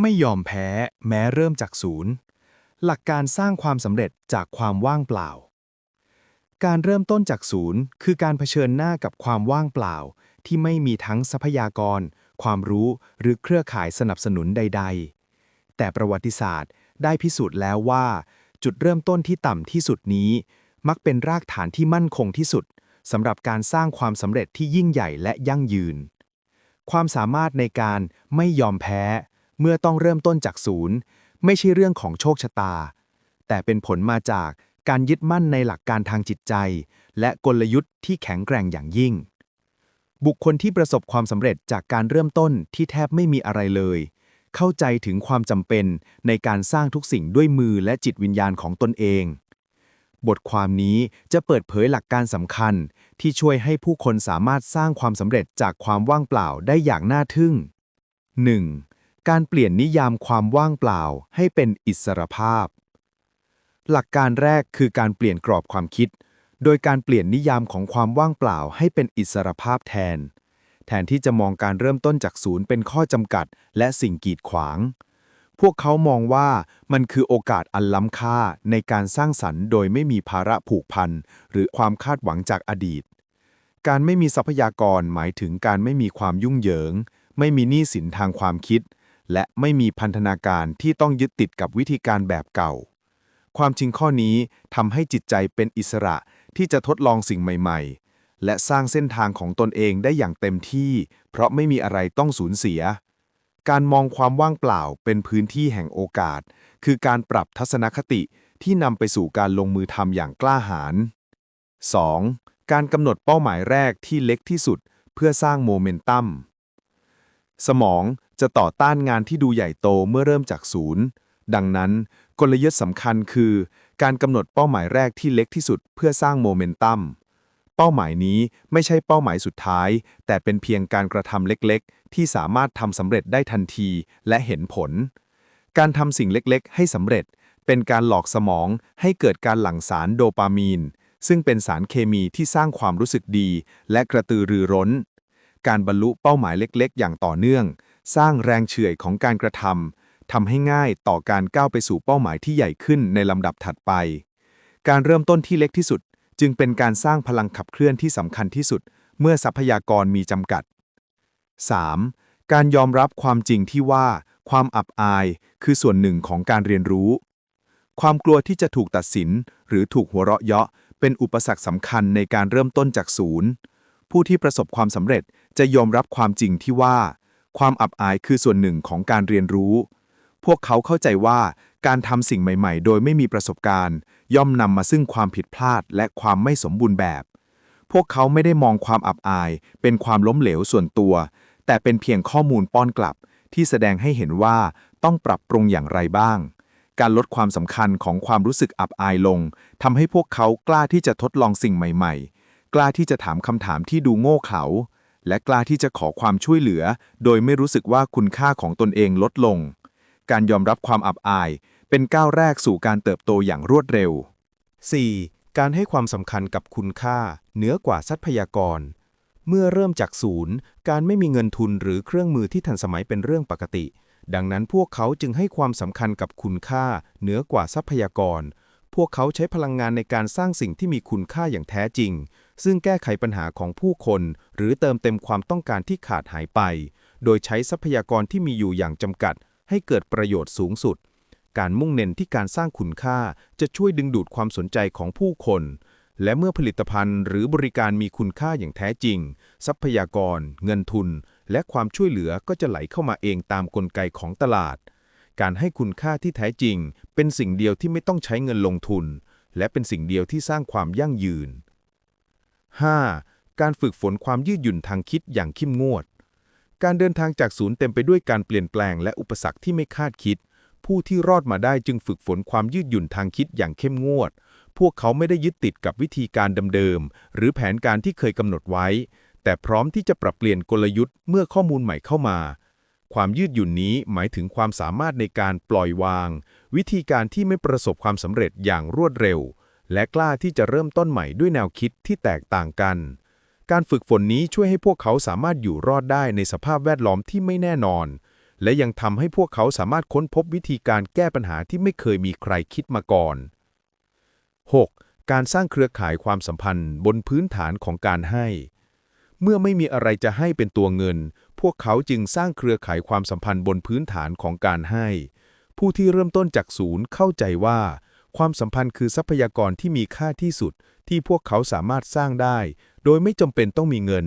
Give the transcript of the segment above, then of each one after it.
ไม่ยอมแพ้แม้เริ่มจากศูนย์ หลักการสร้างความสำเร็จจากความว่างเปล่า การเริ่มต้นจากศูนย์คือการเผชิญหน้ากับความว่างเปล่า ที่ไม่มีทั้งทรัพยากร ความรู้หรือเครือข่ายสนับสนุนใด ๆ แต่ประวัติศาสตร์ได้พิสูจน์แล้วว่า จุดเริ่มต้นที่ต่ำที่สุดนี้ มักเป็นรากฐานที่มั่นคงที่สุดสำหรับการสร้างความสำเร็จที่ยิ่งใหญ่และยั่งยืน ความสามารถในการไม่ยอมแพ้ เมื่อต้องเริ่มต้นจากศูนย์ ไม่ใช่เรื่องของโชคชะตา แต่เป็นผลมาจากการยึดมั่นในหลักการทางจิตใจ และกลยุทธ์ที่แข็งแกร่งอย่างยิ่ง บุคคลที่ประสบความสำเร็จจากการเริ่มต้นที่แทบไม่มีอะไรเลย เข้าใจถึงความจำเป็นในการสร้างทุกสิ่งด้วยมือและจิตวิญญาณของตนเอง บทความนี้จะเปิดเผยหลักการสำคัญ ที่ช่วยให้ผู้คนสามารถสร้างความสำเร็จจากความว่างเปล่าได้อย่างน่าทึ่ง 1. การเปลี่ยนนิยามความว่างเปล่าให้เป็นอิสรภาพ หลักการแรกคือการเปลี่ยนกรอบความคิด โดยการเปลี่ยนนิยามของความว่างเปล่าให้เป็นอิสรภาพแทน แทนที่จะมองการเริ่มต้นจากศูนย์เป็นข้อจำกัด และสิ่งกีดขวาง พวกเขามองว่ามันคือโอกาสอันล้ำค่าในการสร้างสรรค์ โดยไม่มีภาระผูกพันหรือความคาดหวังจากอดีต การไม่มีทรัพยากรหมายถึงการไม่มีความยุ่งเหยิง ไม่มีหนี้สินทางความคิด และไม่มีพันธนาการที่ต้องยึดติดกับวิธีการแบบเก่า ความจริงข้อนี้ทำให้จิตใจเป็นอิสระที่จะทดลองสิ่งใหม่ๆ และสร้างเส้นทางของตนเองได้อย่างเต็มที่ เพราะไม่มีอะไรต้องสูญเสีย การมองความว่างเปล่าเป็นพื้นที่แห่งโอกาส คือการปรับทัศนคติที่นำไปสู่การลงมือทำอย่างกล้าหาญ 2. การกำหนดเป้าหมายแรกที่เล็กที่สุด เพื่อสร้างโมเมนตัมสมอง จะต่อต้านงานที่ดูใหญ่โตเมื่อเริ่มจากศูนย์ ดังนั้นกลยุทธ์สำคัญคือ การกำหนดเป้าหมายแรกที่เล็กที่สุดเพื่อสร้างโมเมนตัมเป้าหมายนี้ไม่ใช่เป้าหมายสุดท้าย แต่เป็นเพียงการกระทำเล็กๆ ที่สามารถทำสำเร็จได้ทันทีและเห็นผล การทำสิ่งเล็กๆ ให้สำเร็จ เป็นการหลอกสมองให้เกิดการหลั่งสารโดปามีน ซึ่งเป็นสารเคมีที่สร้างความรู้สึกดี และกระตือรือร้น การบรรลุเป้าหมายเล็กๆ อย่างต่อเนื่อง สร้างแรงเฉื่อยของการกระทำทำให้ง่ายต่อการก้าวไปสู่เป้าหมายที่ใหญ่ขึ้นในลำดับถัดไป การเริ่มต้นที่เล็กที่สุด จึงเป็นการสร้างพลังขับเคลื่อนที่สำคัญที่สุด เมื่อทรัพยากรมีจำกัด 3. การยอมรับความจริงที่ว่า ความอับอายคือส่วนหนึ่งของการเรียนรู้ ความกลัวที่จะถูกตัดสิน หรือถูกหัวเราะเยาะ เป็นอุปสรรคสำคัญในการเริ่มต้นจากศูนย์ผู้ที่ประสบความสำเร็จจะยอมรับความจริงที่ว่า ความอับอายคือส่วนหนึ่งของการเรียนรู้ พวกเขาเข้าใจว่าการทำสิ่งใหม่ ๆ โดยไม่มีประสบการณ์ ย่อมนำมาซึ่งความผิดพลาดและความไม่สมบูรณ์แบบ พวกเขาไม่ได้มองความอับอาย เป็นความล้มเหลวส่วนตัว แต่เป็นเพียงข้อมูลป้อนกลับ ที่แสดงให้เห็นว่าต้องปรับปรุงอย่างไรบ้าง การลดความสำคัญของความรู้สึกอับอายลงทำให้พวกเขากล้าที่จะทดลองสิ่งใหม่ ๆ กล้าที่จะถามคำถามที่ดูโง่เขลา และกล้าที่จะขอความช่วยเหลือ โดยไม่รู้สึกว่าคุณค่าของตนเองลดลง การยอมรับความอับอาย เป็นก้าวแรกสู่การเติบโตอย่างรวดเร็ว 4. การให้ความสำคัญกับคุณค่า เหนือกว่าทรัพยากร เมื่อเริ่มจากศูนย์ การไม่มีเงินทุนหรือเครื่องมือที่ทันสมัยเป็นเรื่องปกติ ดังนั้นพวกเขาจึงให้ความสำคัญกับคุณค่า เหนือกว่าทรัพยากร พวกเขาใช้พลังงานในการสร้างสิ่งที่มีคุณค่าอย่างแท้จริง ซึ่งแก้ไขปัญหาของผู้คน หรือเติมเต็มความต้องการที่ขาดหายไป โดยใช้ทรัพยากรที่มีอยู่อย่างจำกัด ให้เกิดประโยชน์สูงสุด การมุ่งเน้นที่การสร้างคุณค่าจะช่วยดึงดูดความสนใจของผู้คน และเมื่อผลิตภัณฑ์หรือบริการมีคุณค่าอย่างแท้จริง ทรัพยากร เงินทุน และความช่วยเหลือก็จะไหลเข้ามาเองตามกลไกของตลาด การให้คุณค่าที่แท้จริง เป็นสิ่งเดียวที่ไม่ต้องใช้เงินลงทุน และเป็นสิ่งเดียวที่สร้างความยั่งยืน 5. การฝึกฝนความยืดหยุ่นทางคิดอย่างเข้มงวด การเดินทางจากศูนย์เต็มไปด้วยการเปลี่ยนแปลงและอุปสรรคที่ไม่คาดคิด ผู้ที่รอดมาได้จึงฝึกฝนความยืดหยุ่นทางคิดอย่างเข้มงวด พวกเขาไม่ได้ยึดติดกับวิธีการเดิมๆ หรือแผนการที่เคยกำหนดไว้ แต่พร้อมที่จะปรับเปลี่ยนกลยุทธ์เมื่อข้อมูลใหม่เข้ามา ความยืดหยุ่นนี้หมายถึงความสามารถในการปล่อยวาง วิธีการที่ไม่ประสบความสำเร็จอย่างรวดเร็ว และกล้าที่จะเริ่มต้นใหม่ด้วยแนวคิดที่แตกต่างกัน การฝึกฝนนี้ช่วยให้พวกเขาสามารถอยู่รอดได้ในสภาพแวดล้อมที่ไม่แน่นอน และยังทำให้พวกเขาสามารถค้นพบวิธีการแก้ปัญหาที่ไม่เคยมีใครคิดมาก่อน 6. การสร้างเครือข่ายความสัมพันธ์บนพื้นฐานของการให้ เมื่อไม่มีอะไรจะให้เป็นตัวเงิน พวกเขาจึงสร้างเครือข่ายความสัมพันธ์บนพื้นฐานของการให้ ผู้ที่เริ่มต้นจากศูนย์เข้าใจว่า ความสัมพันธ์คือทรัพยากรที่มีค่าที่สุดที่พวกเขาสามารถสร้างได้ โดยไม่จำเป็นต้องมีเงิน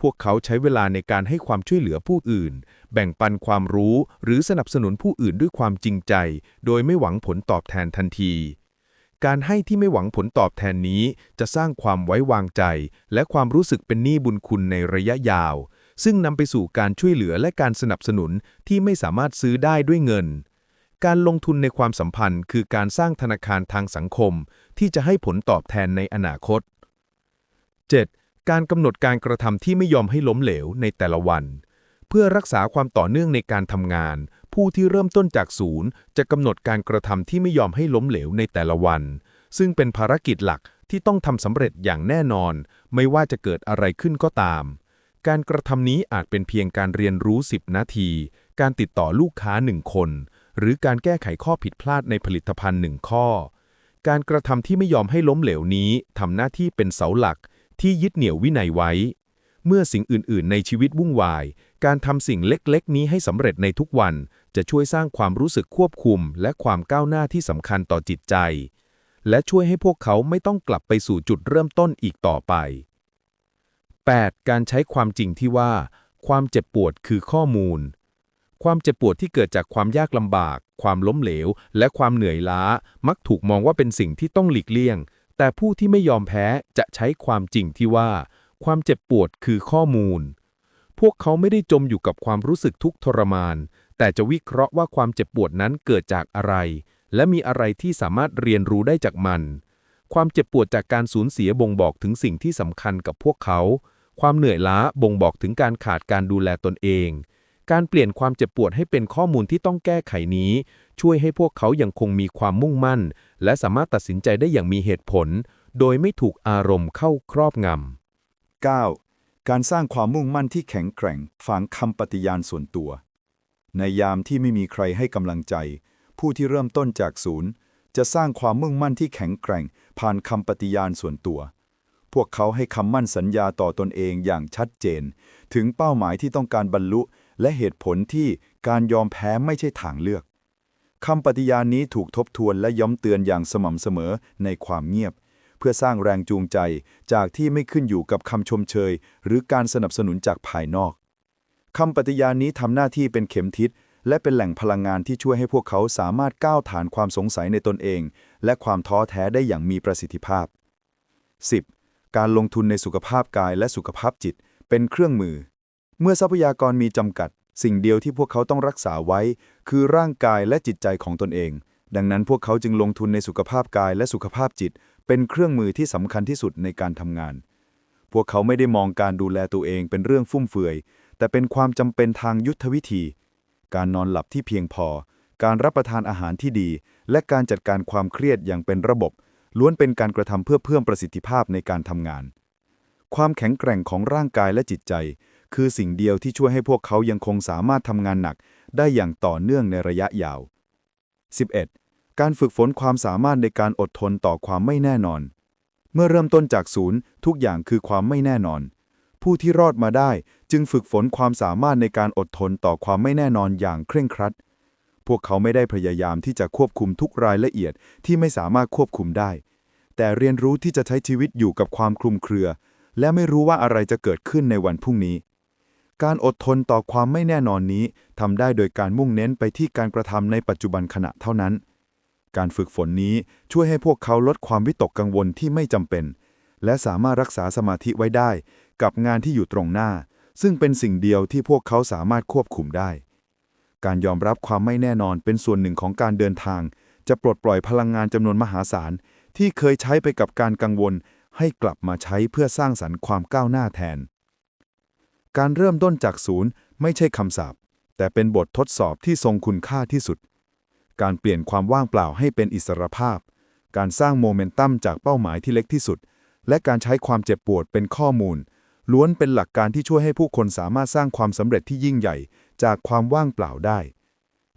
พวกเขาใช้เวลาในการให้ความช่วยเหลือผู้อื่น แบ่งปันความรู้หรือสนับสนุนผู้อื่นด้วยความจริงใจ โดยไม่หวังผลตอบแทนทันที การให้ที่ไม่หวังผลตอบแทนนี้ จะสร้างความไว้วางใจ และความรู้สึกเป็นหนี้บุญคุณในระยะยาว ซึ่งนำไปสู่การช่วยเหลือและการสนับสนุนที่ไม่สามารถซื้อได้ด้วยเงิน การลงทุนในความสัมพันธ์คือการสร้างธนาคารทางสังคม ที่จะให้ผลตอบแทนในอนาคต 7. การกำหนดการกระทำที่ไม่ยอมให้ล้มเหลวในแต่ละวัน เพื่อรักษาความต่อเนื่องในการทำงาน ผู้ที่เริ่มต้นจากศูนย์ จะกำหนดการกระทำที่ไม่ยอมให้ล้มเหลวในแต่ละวัน ซึ่งเป็นภารกิจหลักที่ต้องทำสำเร็จอย่างแน่นอน ไม่ว่าจะเกิดอะไรขึ้นก็ตาม การกระทำนี้อาจเป็นเพียงการเรียนรู้ 10 นาที การติดต่อลูกค้าหนึ่งคน หรือการแก้ไขข้อผิดพลาดในผลิตภัณฑ์หนึ่งข้อ การกระทำที่ไม่ยอมให้ล้มเหลวนี้ทำหน้าที่เป็นเสาหลักที่ยึดเหนี่ยววินัยไว้ เมื่อสิ่งอื่น ๆ ในชีวิตวุ่นวาย การทำสิ่งเล็ก ๆ นี้ให้สำเร็จในทุกวัน จะช่วยสร้างความรู้สึกควบคุม และความก้าวหน้าที่สำคัญต่อจิตใจ และช่วยให้พวกเขาไม่ต้องกลับไปสู่จุดเริ่มต้นอีกต่อไป 8. การใช้ความจริงที่ว่า ความเจ็บปวดคือข้อมูล ความเจ็บปวดที่เกิดจากความยากลำบาก ความล้มเหลว และความเหนื่อยล้า มักถูกมองว่าเป็นสิ่งที่ต้องหลีกเลี่ยง แต่ผู้ที่ไม่ยอมแพ้จะใช้ความจริงที่ว่า ความเจ็บปวดคือข้อมูล พวกเขาไม่ได้จมอยู่กับความรู้สึกทุกข์ทรมาน แต่จะวิเคราะห์ว่าความเจ็บปวดนั้นเกิดจากอะไร และมีอะไรที่สามารถเรียนรู้ได้จากมัน ความเจ็บปวดจากการสูญเสียบ่งบอกถึงสิ่งที่สำคัญกับพวกเขา ความเหนื่อยล้าบ่งบอกถึงการขาดการดูแลตนเอง การเปลี่ยนความเจ็บปวดให้เป็นข้อมูลที่ต้องแก้ไขนี้ ช่วยให้พวกเขายังคงมีความมุ่งมั่น และสามารถตัดสินใจได้อย่างมีเหตุผล โดยไม่ถูกอารมณ์เข้าครอบงำ 9. การสร้างความมุ่งมั่นที่แข็งแกร่งฝังคำปฏิญาณส่วนตัว ในยามที่ไม่มีใครให้กำลังใจ ผู้ที่เริ่มต้นจากศูนย์ จะสร้างความมุ่งมั่นที่แข็งแกร่ง ผ่านคำปฏิญาณส่วนตัวพวกเขาให้คำมั่นสัญญาต่อตนเองอย่างชัดเจน ถึงเป้าหมายที่ต้องการบรรลุ และเหตุผลที่การยอมแพ้ไม่ใช่ทางเลือกคำปฏิญาณนี้ถูกทบทวนและย้ำเตือนอย่างสม่ำเสมอในความเงียบ เพื่อสร้างแรงจูงใจจากที่ไม่ขึ้นอยู่กับคำชมเชย หรือการสนับสนุนจากภายนอกคำปฏิญาณนี้ทำหน้าที่เป็นเข็มทิศและเป็นแหล่งพลังงานที่ช่วยให้พวกเขาสามารถก้าวฐานความสงสัยในตนเอง และความท้อแท้ได้อย่างมีประสิทธิภาพ 10. การลงทุนในสุขภาพกายและสุขภาพจิต เป็นเครื่องมือ เมื่อทรัพยากรมีจำกัด สิ่งเดียวที่พวกเขาต้องรักษาไว้ คือร่างกายและจิตใจของตนเอง ดังนั้นพวกเขาจึงลงทุนในสุขภาพกายและสุขภาพจิต เป็นเครื่องมือที่สำคัญที่สุดในการทำงาน พวกเขาไม่ได้มองการดูแลตัวเองเป็นเรื่องฟุ่มเฟือย แต่เป็นความจำเป็นทางยุทธวิธี การนอนหลับที่เพียงพอ การรับประทานอาหารที่ดี และการจัดการความเครียดอย่างเป็นระบบ ล้วนเป็นการกระทำเพื่อเพิ่มประสิทธิภาพในการทำงาน ความแข็งแกร่งของร่างกายและจิตใจ คือสิ่งเดียวที่ช่วยให้พวกเขายังคงสามารถทำงานหนัก ได้อย่างต่อเนื่องในระยะยาว 11. การฝึกฝนความสามารถในการอดทนต่อความไม่แน่นอน เมื่อเริ่มต้นจากศูนย์ทุกอย่างคือความไม่แน่นอน ผู้ที่รอดมาได้จึงฝึกฝนความสามารถในการอดทนต่อความไม่แน่นอนอย่างเคร่งครัด พวกเขาไม่ได้พยายามที่จะควบคุมทุกรายละเอียดที่ไม่สามารถควบคุมได้ แต่เรียนรู้ที่จะใช้ชีวิตอยู่กับความคลุมเครือ และไม่รู้ว่าอะไรจะเกิดขึ้นในวันพรุ่งนี้ การอดทนต่อความไม่แน่นอนนี้ทำได้โดยการมุ่งเน้นไปที่การกระทำในปัจจุบันขณะเท่านั้น การฝึกฝนนี้ช่วยให้พวกเขาลดความวิตกกังวลที่ไม่จำเป็น และสามารถรักษาสมาธิไว้ได้ กับงานที่อยู่ตรงหน้า ซึ่งเป็นสิ่งเดียวที่พวกเขาสามารถควบคุมได้ การยอมรับความไม่แน่นอนเป็นส่วนหนึ่งของการเดินทาง จะปลดปล่อยพลังงานจำนวนมหาศาล ที่เคยใช้ไปกับการกังวล ให้กลับมาใช้เพื่อสร้างสรรค์ความก้าวหน้าแทน การเริ่มต้นจากศูนย์ไม่ใช่คำสาปแต่เป็นบททดสอบที่ทรงคุณค่าที่สุด การเปลี่ยนความว่างเปล่าให้เป็นอิสรภาพ การสร้างโมเมนตัมจากเป้าหมายที่เล็กที่สุด และการใช้ความเจ็บปวดเป็นข้อมูล ล้วนเป็นหลักการที่ช่วยให้ผู้คนสามารถสร้างความสำเร็จที่ยิ่งใหญ่ จากความว่างเปล่าได้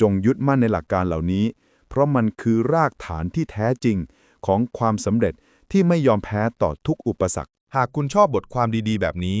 จงยึดมั่นในหลักการเหล่านี้ เพราะมันคือรากฐานที่แท้จริงของความสำเร็จที่ไม่ยอมแพ้ต่อทุกอุปสรรค หากคุณชอบบทความดีๆ แบบนี้